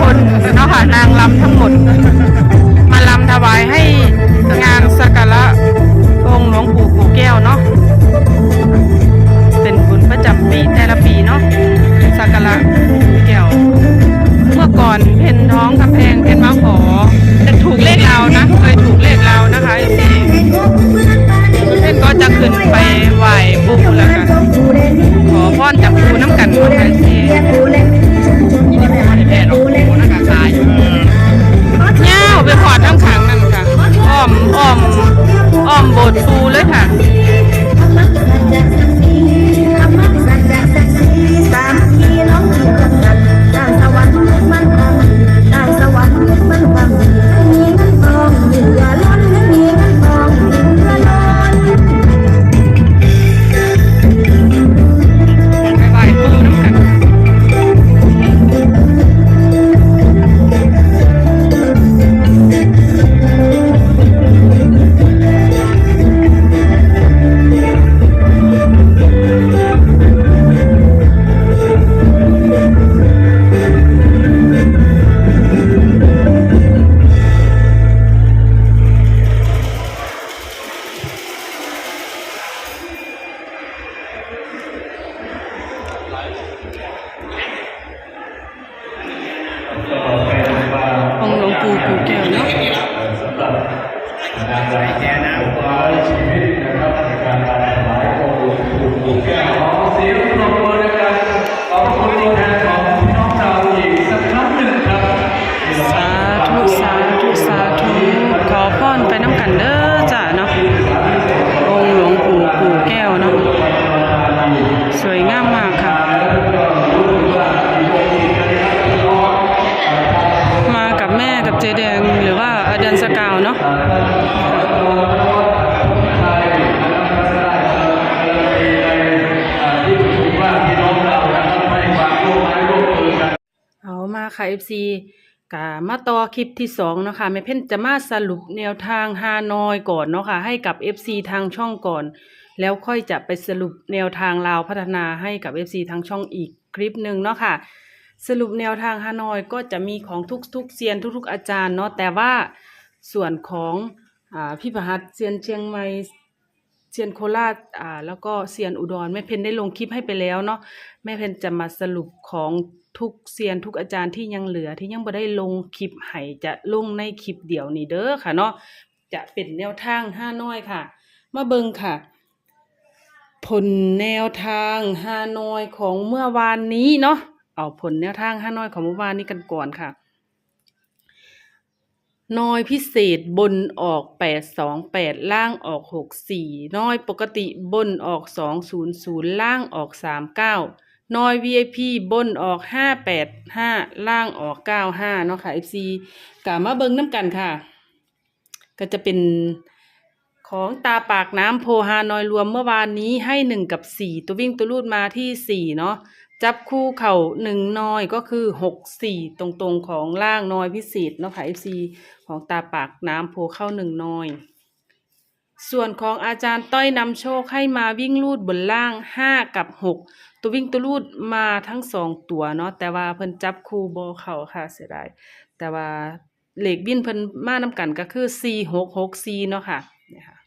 คนนะคะนางลำทั้งหมด องหลวงปู่ปู่แก้วเนาะแค่น้ำสาธุสาธุสาธุขอพรไปน้ำกันเด้อจ้ะเนาะองหลวงปู่ปู่แก้วเนาะสวยงาม FC กะมาต่อคลิปที่สองเนาะค่ะแม่เพ่นจะมาสรุปแนวทางฮานอยก่อนเนาะค่ะให้กับ FC ทางช่องก่อน แล้วค่อยจะไปสรุปแนวทางลาวพัฒนาให้กับ FC ทางช่องอีกคลิปหนึ่งเนาะค่ะสรุปแนวทางฮานอยก็จะมีของทุกๆเซียนทุก ๆ อาจารย์เนาะแต่ว่าส่วนของอพี่ประหัตเซียนเชียงใหม่ เซียนโคราชอ่าแล้วก็เซียนอุดรแม่เพนได้ลงคลิปให้ไปแล้วเนาะแม่เพนจะมาสรุปของทุกเซียนทุกอาจารย์ที่ยังเหลือที่ยังบ่ได้ลงคลิปให้จะลงในคลิปเดียวนี้เด้อค่ะเนาะจะเป็นแนวทางห้าน้อยค่ะ มาเบิงค่ะ ผลแนวทางฮาน้อยของเมื่อวานนี้เนาะเอาผลแนวทางฮาน้อยของเมื่อวานนี้กันก่อนค่ะ น้อยพิเศษบนออกแปดสองแปดล่างออกหกสี่น้อยปกติบนออกสองศูนย์ศูนย์ล่างออกสามเก้าน้อย VIP บนออกห้าแปดห้าล่างออกเก้าห้าเนาะค่ะ FC กามาเบิ้งน้ำกันค่ะ ก็จะเป็นของตาปากน้ำโพฮานอยรวมเมื่อวานนี้ให้หนึ่งกับสี่ตัววิ่งตัวรูดมาที่สี่เนาะ จับคู่เข่าหนึ่งน้อยก็คือหกสี่ตรงๆของล่างน้อยพิเศษเนาะค่ะ FC ของตาปากน้ำโพเข้าหนึ่งน้อย ส่วนของอาจารย์ต้อยนำโชคให้มาวิ่งลูดบนล่างห้ากับหกตัววิ่งตัวลูดมาทั้งสองตัวเนาะแต่ว่าเพิ่นจับคู่โบเข่าค่ะเสียดายแต่ว่าเหล็กบินเพิ่นมานำกันก็คือสี่หกหกสี่เนาะค่ะเนี่ยค่ะ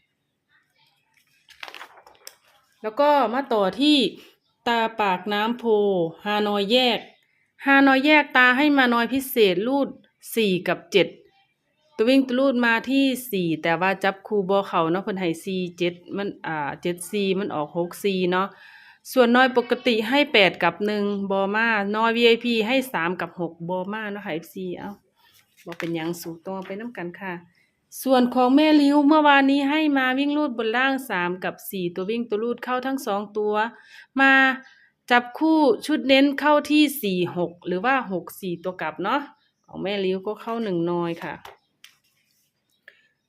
แล้วก็มาต่อที่ ตาปากน้ำโพ ฮานอยแยก ฮานอยแยกตาให้มานอยพิเศษรูดสี่กับเจ็ดตัววิ่งตัวรูดมาที่สี่แต่ว่าจับคูบอเขาเนาะเพิ่นให้สี่เจ็ดมันอ่าเจ็ดสี่มันออกหกสี่เนาะส่วนน้อยปกติให้แปดกับหนึ่งบอมาน้อย VIP ให้สามกับหกบอมาเนาะค่ะ FC เอ้าบอเป็นยังสูงตัวไปน้ำกันค่ะ ส่วนของแม่ลิ้วเมื่อวานนี้ให้มาวิ่งลูดบนล่างสามกับสี่ตัววิ่งตัวลูดเข้าทั้งสองตัว มาจับคู่ชุดเน้นเข้าที่สี่หกหรือว่าหกสี่ตัวกลับเนาะของแม่ลิ้วก็เข้าหนึ่งน้อยค่ะ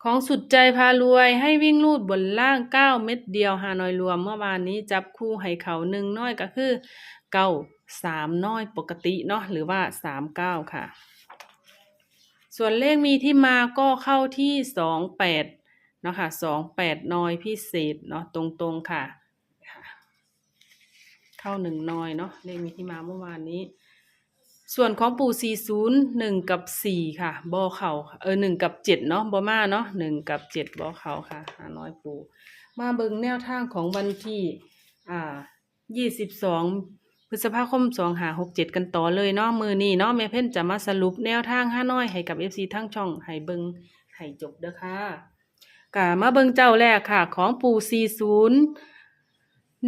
ของสุดใจพารวยให้วิ่งลูดบนล่างเก้าเม็ดเดียวฮานอยรวม เมื่อวานนี้จับคู่ให้เขาหนึ่งน้อยก็คือเก้าสามน้อยปกติเนาะหรือว่าสามเก้าค่ะ ส่วนเลขมีที่มาก็เข้าที่สองแปดเนาะค่ะสองแปดน้อยพิเศษเนาะตรงๆค่ะ เข้าหนึ่งน้อยเนาะเลขมีที่มาเมื่อวานนี้ ส่วนของปู่สี่ศูนย์หนึ่งกับสี่ค่ะบอเขาค่ะเออหนึ่งกับเจ็ดเนาะบอมาเนาะหนึ่งกับเจ็ดบอเขาค่ะหาน้อยปู่มาเบิ่งแนวทางของวันที่อ่ายี่สิบสอง พฤษภาคมสองหาหกเจ็ดกันต่อเลยเนาะมือนี้เนาะแม่เพ่นจะมาสรุปแนวทางห้าน้อยให้กับเอฟซีทั้งช่องให้เบิงให้จบเด้อค่ะกะมาเบิงเจ้าแรกค่ะ ของปู่สี่ศูนย์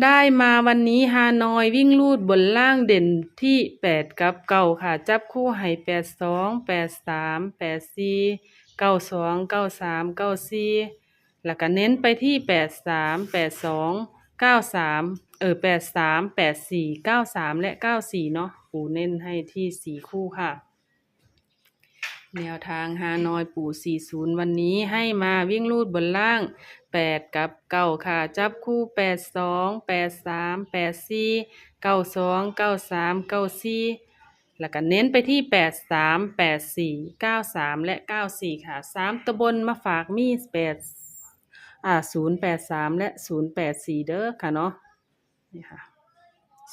ได้มาวันนี้ฮานอยวิ่งลูดบนล่างเด่นที่แปดกับเก้าค่ะ จับคู่ให้แปดสองแปดสามแปดสี่เก้าสองเก้าสามเก้าสี่แล้วก็เน้นไปที่แปดสามแปดสองเก้าสาม เออแปดสามแปดสี่เก้าสามและเก้าสี่เนาะปูเน้นให้ที่สี่คู่ค่ะ แนวทางฮานอยปู่40วันนี้ให้มาวิ่งลูดบนล่าง8กับเก้าค่ะ จับคู่8 2 8 3 8 4 9 2 9 3 9 4แล้วก็เน้นไปที่ 8 3 8 4 9 3 และ 9 4 ค่ะ 3ตะบนมาฝากมี8อ่า0 8 3 และ 0 8 4 เด้อค่ะเนาะ นี่ค่ะ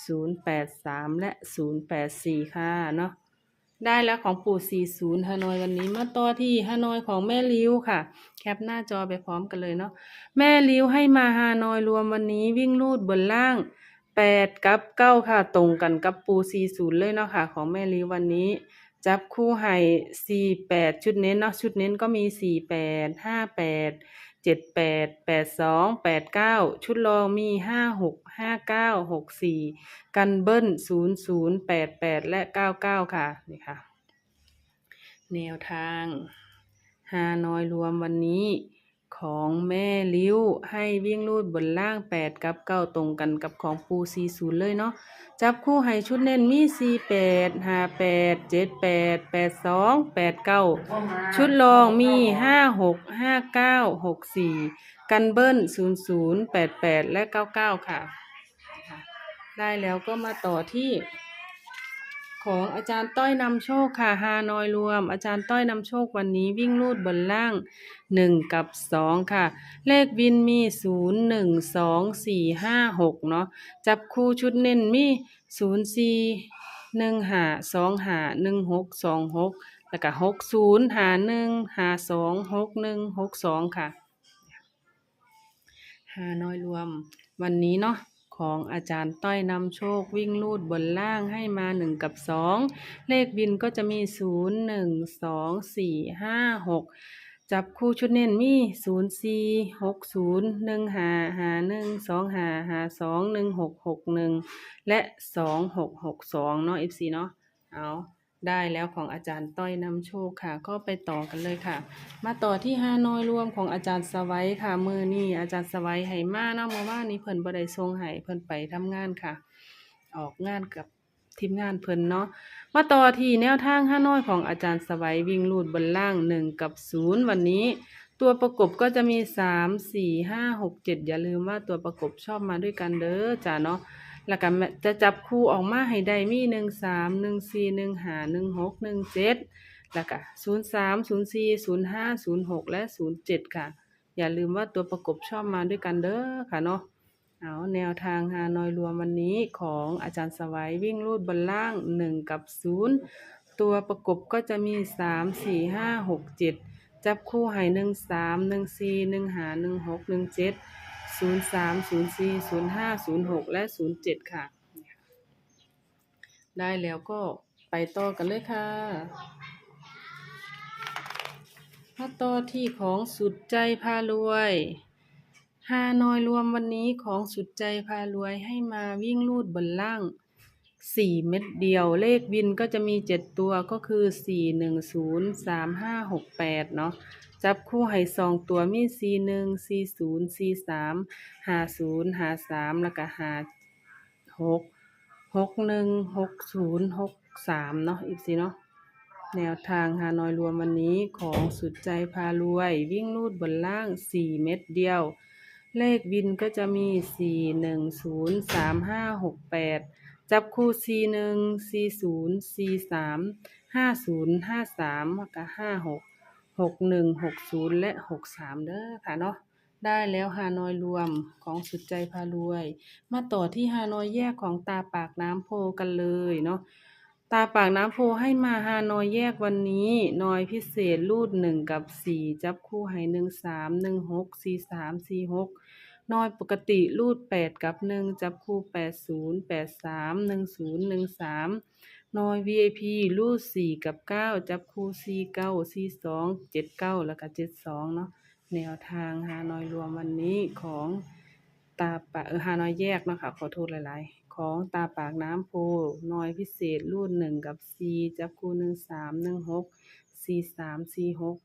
0 8 3และ0 8 4ค่ะเนาะได้แล้วของปู่40ฮานอยวันนี้มาต่อที่ฮานอยของแม่ลิ้วค่ะ แคปหน้าจอไปพร้อมกันเลยเนาะแม่ลิ้วให้มาฮานอยรวมวันนี้วิ่งลูดบนล่าง8กับ9ค่ะ ตรงกันกับปู40เลยเนาะค่ะ ของแม่ลิ้ววันนี้จับคู่ให้48ชุดเน้นเนาะชุดเน้นก็มี เจ็ดแปดแปดสองแปดเก้าชุดลองมีห้าหกห้าเก้าหกสี่กันเบิ้ลศูนย์ศูนย์แปดแปดและเก้าเก้าค่ะนี่ค่ะ แนวทางหานอยรวมวันนี้ ของแม่ลิ้วให้วิ่งลูดบนล่าง 8 กับ9ตรงกันกับของปู40 เลยเนาะจับคู่ให้ชุดเน้นมี48 58 78 82 89 ชุดรองมี 56 59 64 กันเบิ้ล 00 88 และ 99 ค่ะ ได้แล้วก็มาต่อที่ ของอาจารย์ต้อยนำโชคค่ะฮานอยรวม อาจารย์ต้อยนำโชควันนี้วิ่งลูดบนล่างหนึ่งกับสองค่ะ เลขวินมีศูนย์หนึ่งสองสี่ห้าหกเนาะจับคู่ชุดเน้นมีศูนย์สี่หนึ่งหาสองหาหนึ่งหกสองหกแล้วก็หกศูนย์หาหนึ่งหาสองหกหนึ่งหกสองค่ะหานอยรวมวันนี้เนาะ ของอาจารย์ต้อยนำโชควิ่งลูดบนล่างให้มาหนึ่งกับสองเลขบินก็จะมีศูนย์หนึ่งสองสี่ห้าหกจับคู่ชุดเน้นมีศูนย์สี่หกศูนย์หนึ่งหาหาหนึ่งสองหาหาสองหนึ่งหกหกหนึ่งและสองหกหกสองเนาะ FC เนาะ เอา ได้แล้วของอาจารย์ต้อยนำโชคค่ะ ก็ไปต่อกันเลยค่ะ มาต่อที่ฮาน้อยรวมของอาจารย์สวัยค่ะมือนี่อาจารย์สวัยให้มาเนาะเมื่านี้เพิ่นบ่ได้ส่งให้เพิ่นไปทำงานค่ะ ออกงานกับทีมงานเพิ่นเนาะมาต่อที่แนวทางฮาน้อยของอาจารย์สวัยวิ่งลูดบนล่างหนึ่งกับศูนย์วันนี้ ตัวประกบก็จะมีสามสี่ห้าหกเจ็ดอย่าลืมว่าตัวประกบชอบมาด้วยกันเด้อจ้าเนาะ แล้วก็จะจับคู่ออกมาให้ได้มีหนึ่งสามหนึ่งสี่หนึ่งหาหนึ่งหกหนึ่งเจ็ดแล้วก็ศูนย์สามศูนย์สี่ศูนย์ห้าศูนย์หกและศูนย์เจ็ดค่ะ อย่าลืมว่าตัวประกบชอบมาด้วยกันเด้อค่ะเนาะเอาแนวทางฮานอยรวมวันนี้ของอาจารย์สวัยวิ่งรูดบนล่างหนึ่งกับศูนย์ตัวประกบก็จะมีสามสี่ห้าหกเจ็ดจับคู่ให้หนึ่งสามหนึ่งสี่หนึ่งหาหนึ่งหกหนึ่งเจ็ด ศูนย์สามศูนย์สี่ศูนย์ห้าศูนย์หกและศูนย์เจ็ดค่ะ ได้แล้วก็ไปต่อกันเลยค่ะมาต่อที่ของสุดใจพารวยฮานอยรวมวันนี้ของสุดใจพารวยให้มาวิ่งลูดบนล่างสี่เม็ดเดียวเลขวินก็จะมีเจ็ดตัวก็คือสี่หนึ่งศูนย์สามห้าหกแปดเนาะ จับคู่ให้สองตัวมีสี่หนึ่งสี่ศูนย์สี่สามห้าศูนย์ห้าสามแล้วก็ห้าหกหกหนึ่งหกศูนย์หกสามเนาะอีกสิเนาะแนวทางฮานอยรวมวันนี้ของสุดใจพารวย วิ่งลูดบนล่างสี่เม็ดเดียว เลขวินก็จะมีสี่หนึ่งศูนย์สามห้าหกแปดจับคู่สี่หนึ่งสี่ศูนย์สี่สามห้าศูนย์ห้าสามแล้วก็ห้าหก หกหนึ่งหกศูนย์และหกสามเด้อค่ะเนาะได้แล้วฮานอยรวมของสุดใจพารวย มาต่อที่ฮานอยแยกของตาปากน้ำโพกันเลยเนาะตาปากน้ำโพให้มาฮานอยแยกวันนี้นอยพิเศษรูดหนึ่งกับสี่จับคู่ให้หนึ่งสามหนึ่งหกสี่สามสี่หกนอยปกติรูดแปดกับหนึ่งจับคู่แปดศูนย์แปดสามหนึ่งศูนย์หนึ่งสาม นอย VIP รูดสี่กับเก้าจับคู่สี่เก้าสี่สองเจ็ดเก้าแล้วก็เจ็ดสองเนาะแนวทางฮานอยรวมวันนี้ของตาปากเออฮานอยแยกเนาะค่ะขอโทษหลายๆ ของตาปากน้ำโพน้อยพิเศษรุ่นหนึ่งกับสี่จับคู่หนึ่งสามหนึ่งหกสี่สามสี่หก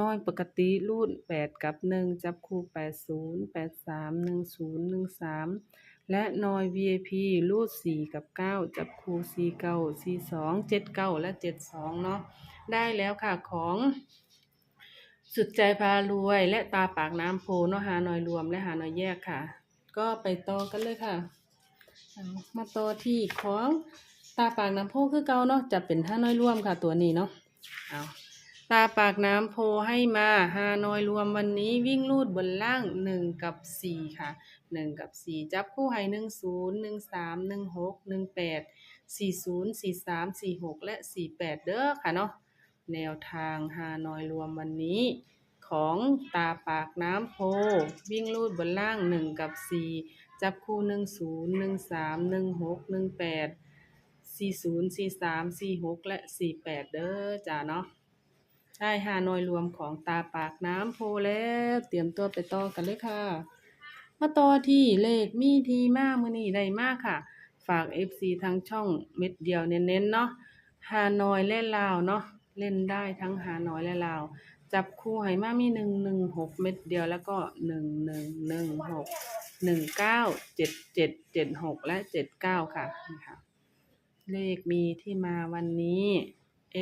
น้อยปกติรุ่นแปดกับหนึ่งจับคู่แปดศูนย์แปดสามหนึ่งศูนย์หนึ่งสาม และนอย VIP รูดสี่กับเก้าจับคู่สี่เก้าสี่สองเจ็ดเก้าและเจ็ดสองเนาะได้แล้วค่ะของสุดใจพารวยและตาปากน้ำโพเนาะหาหน่อยรวมและหาหน่อยแยกค่ะ ก็ไปต่อกันเลยค่ะ มาต่อที่ของตาปากน้ำโพคือเก่าเนาะจะเป็นห้าน้อยรวมค่ะตัวนี้เนาะเอา ตาปากน้ำโพให้มาห้านอยรวมวันนี้วิ่งลูดบนล่างหนึ่งกับสี่ค่ะหนึ่งกับสี่จับคู่ให้หนึ่งศูนย์หนึ่งสามหนึ่งหกหนึ่งแปดสี่ศูนย์สี่สามสี่หกและสี่แปดเด้อค่ะเนาะแนวทางฮานอยรวมวันนี้ ของตาปากน้ำโพ วิ่งลูดบนล่างหนึ่งกับสี่จับคู่หนึ่งศูนย์หนึ่งสามหนึ่งหกหนึ่งแปดสี่ศูนย์สี่สามสี่หกและสี่แปดเด้อจ้าเนาะ ได้ฮานอยรวมของตาปากน้ำโพแล้วเตรียมตัวไปต่อกันเลยค่ะ มาต่อที่เลขมีทีมากมือนี้ได้มากค่ะ ฝาก FC ทางช่องเม็ดเดียวเน้นๆเนาะฮานอยและลาวเนาะเล่นได้ทั้งฮานอยและลาว จับคู่ให้มามีหนึ่งหนึ่งหกเม็ดเดียวแล้วก็หนึ่งหนึ่งหนึ่งหกหนึ่งเก้าเจ็ดเจ็ดเจ็ดหกและเจ็ดเก้าค่ะนี่ค่ะเลขมีที่มาวันนี้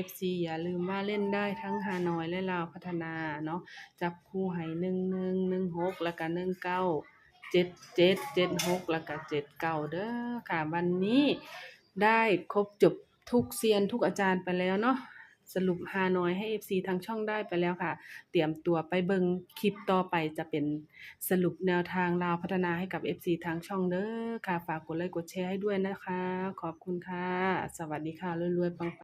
FC อย่าลืมว่าเล่นได้ทั้งฮานอยและลาวพัฒนาเนาะจับคู่ให้หนึ่งหนึ่งหนึ่งหกแล้วก็หนึ่งเก้าเจ็ดเจ็ดเจ็ดหกแล้วก็เจ็ดเก้าเด้อค่ะวันนี้ได้ครบจบทุกเซียนทุกอาจารย์ไปแล้วเนาะสรุปฮานอยให้ FC ทางช่องได้ไปแล้วค่ะ เตรียมตัวไปเบิงคลิปต่อไปจะเป็นสรุปแนวทางลาวพัฒนาให้กับ FC ทางช่องเด้อค่ะ ฝากกดไลค์กดแชร์ให้ด้วยนะคะ ขอบคุณค่ะ สวัสดีค่ะรวยๆปัง